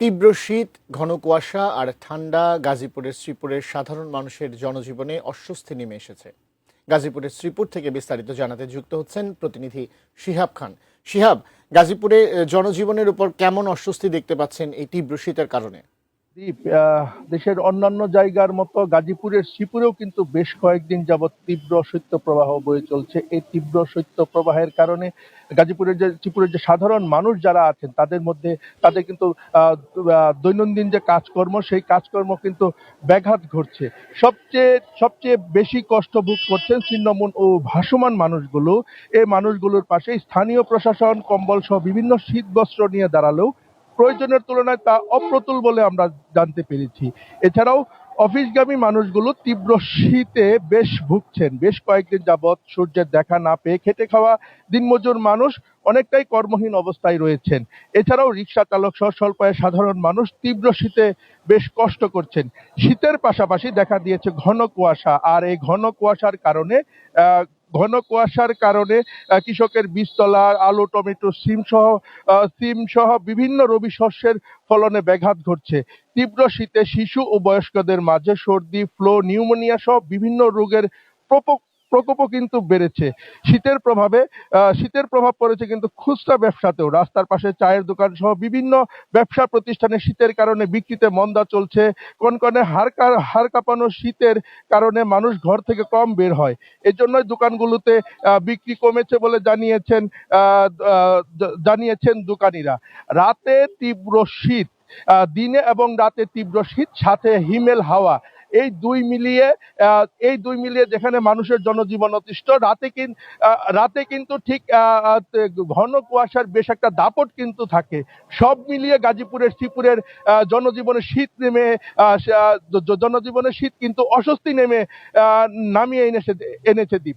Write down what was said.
তীব্র শীত, ঘন কুয়াশা আর ঠান্ডা গাজীপুরের শ্রীপুরের সাধারণ মানুষের জনজীবনে অস্বস্তি নেমে এসেছে। গাজীপুরের শ্রীপুর থেকে বিস্তারিত জানাতে যুক্ত হচ্ছেন প্রতিনিধি শিহাব খান। শিহাব, গাজীপুরে জনজীবনের উপর কেমন অস্বস্তি দেখতে পাচ্ছেন এই তীব্র শীতের কারণে? দ্বীপ দেশের অন্যান্য জায়গার মতো গাজীপুরের শ্রীপুরেও কিন্তু বেশ কয়েকদিন যাবৎ তীব্র শৈত্য প্রবাহ বয়ে চলছে। এই তীব্র শৈত্য প্রবাহের কারণে গাজীপুরের যে শ্রীপুরের যে সাধারণ মানুষ যারা আছেন, তাদের মধ্যে তাদের কিন্তু দৈনন্দিন যে কাজকর্ম, সেই কাজকর্ম কিন্তু ব্যাঘাত ঘটছে। সবচেয়ে সবচেয়ে বেশি কষ্ট ভোগ করছেন ছিন্নমূল ও ভাসমান মানুষগুলো। এই মানুষগুলোর পাশে স্থানীয় প্রশাসন, কম্বল সহ বিভিন্ন শীত বস্ত্র নিয়ে দাঁড়ালেও প্রয়োজনের তুলনায় তা অপ্রতুল বলে আমরা জানতে পেরেছি। এছাড়াও অফিসগামী মানুষগুলো তীব্র শীতে বেশ ভুগছেন। বেশ কয়েকদিন যাবৎ সূর্যের দেখা না পেয়ে খেটে খাওয়া দিনমজুর মানুষ অনেকটাই কর্মহীন অবস্থায় রয়েছেন। এছাড়াও রিক্সা চালক সহ স্বল্প সাধারণ মানুষ তীব্র শীতে বেশ কষ্ট করছেন। শীতের পাশাপাশি দেখা দিয়েছে ঘন কুয়াশা। আর এই ঘন কুয়াশার কারণে ঘন কুয়াশার কারণে কৃষকের বীজতলা, আলু, টমেটো, সিম সহ সিম সহ বিভিন্ন রবি শস্যের ফলনে ব্যাঘাত ঘটছে। তীব্র শীতে শিশু ও বয়স্কদের মাঝে সর্দি, ফ্লো, নিউমোনিয়া সহ বিভিন্ন রোগের প্রকোপ প্রকোপও কিন্তু বেড়েছে। শীতের প্রভাবে শীতের প্রভাব পড়েছে কিন্তু খুচরা ব্যবসাতেও। রাস্তার পাশে চায়ের দোকান সহ বিভিন্ন ব্যবসা প্রতিষ্ঠানে শীতের কারণে বিক্রিতে মন্দা চলছে। কনকনে হাড় কা- হাড় কাঁপানো শীতের কারণে মানুষ ঘর থেকে কম বের হয়। এজন্যই দোকানগুলোতে বিক্রি কমেছে বলে জানিয়েছেন জানিয়েছেন দোকানিরা। রাতে তীব্র শীত দিনে এবং রাতে তীব্র শীত, সাথে হিমেল হাওয়া। এই দুই মিলিয়ে এই দুই মিলিয়ে যেখানে মানুষের জনজীবন অতিষ্ঠ রাতে কিন রাতে কিন্তু ঠিক ঘন কুয়াশার বেশ একটা দাপট কিন্তু থাকে। সব মিলিয়ে গাজীপুরের শ্রীপুরের আহ, জনজীবনে শীত নেমে আহ, সে- আহ, জ- জ- জনজীবনে শীত কিন্তু অস্বস্তি নেমে নামিয়ে এনেছে এনেছে দ্বীপ।